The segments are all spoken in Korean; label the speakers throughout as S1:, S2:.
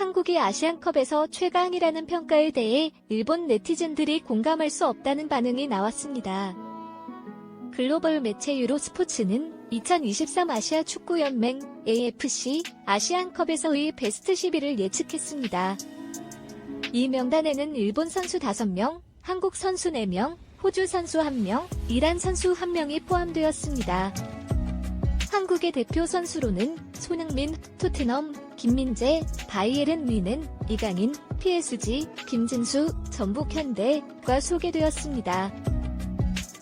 S1: 한국이 아시안컵에서 최강이라는 평가에 대해 일본 네티즌들이 공감할 수 없다는 반응이 나왔습니다. 글로벌 매체 유로스포츠는 2023 아시아 축구연맹 AFC 아시안컵에서의 베스트 10위를 예측했습니다. 이 명단에는 일본 선수 5명, 한국 선수 4명, 호주 선수 1명, 이란 선수 1명이 포함되었습니다. 한국의 대표 선수로는 손흥민, 토트넘, 김민재, 바이에른 뮤넨, 이강인, PSG, 김진수, 전북현대가 소개되었습니다.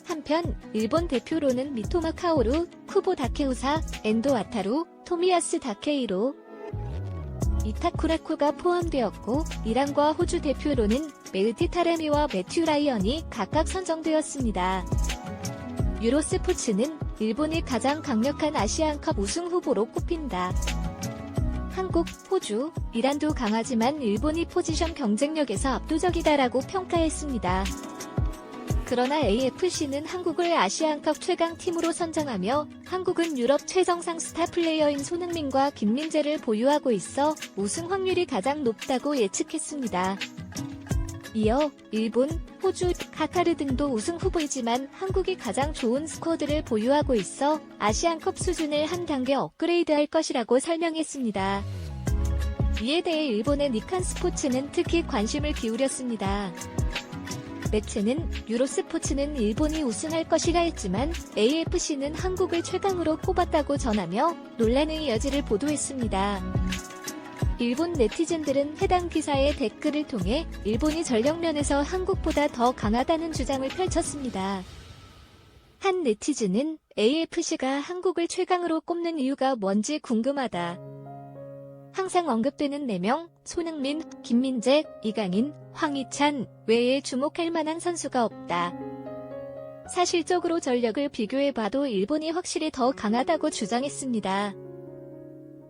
S1: 한편 일본 대표로는 미토마 카오루, 쿠보 다케우사, 엔도 아타루, 토미야스 다케이로, 이타쿠라쿠가 포함되었고 이란과 호주 대표로는 메르티 타레미와 매튜 라이언이 각각 선정되었습니다. 유로스포츠는 일본이 가장 강력한 아시안컵 우승 후보로 꼽힌다. 한국, 호주, 이란도 강하지만 일본이 포지션 경쟁력에서 압도적이다라고 평가했습니다. 그러나 AFC는 한국을 아시안컵 최강 팀으로 선정하며 한국은 유럽 최정상 스타 플레이어인 손흥민과 김민재를 보유하고 있어 우승 확률이 가장 높다고 예측했습니다. 이어 일본, 호주, 카타르 등도 우승 후보이지만 한국이 가장 좋은 스쿼드를 보유하고 있어 아시안컵 수준을 한 단계 업그레이드할 것이라고 설명했습니다. 이에 대해 일본의 니칸 스포츠는 특히 관심을 기울였습니다. 매체는 유로스포츠는 일본이 우승할 것이라 했지만 AFC는 한국을 최강으로 꼽았다고 전하며 논란의 여지를 보도했습니다. 일본 네티즌들은 해당 기사의 댓글을 통해 일본이 전력면에서 한국보다 더 강하다는 주장을 펼쳤습니다. 한 네티즌은 AFC가 한국을 최강으로 꼽는 이유가 뭔지 궁금하다. 항상 언급되는 4명, 손흥민, 김민재, 이강인, 황희찬 외에 주목할 만한 선수가 없다. 사실적으로 전력을 비교해봐도 일본이 확실히 더 강하다고 주장했습니다.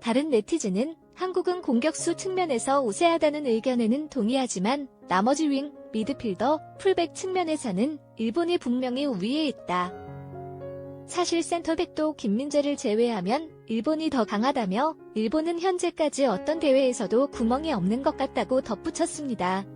S1: 다른 네티즌은 한국은 공격수 측면에서 우세하다는 의견에는 동의하지만 나머지 윙, 미드필더, 풀백 측면에서는 일본이 분명히 우위에 있다. 사실 센터백도 김민재를 제외하면 일본이 더 강하다며 일본은 현재까지 어떤 대회에서도 구멍이 없는 것 같다고 덧붙였습니다.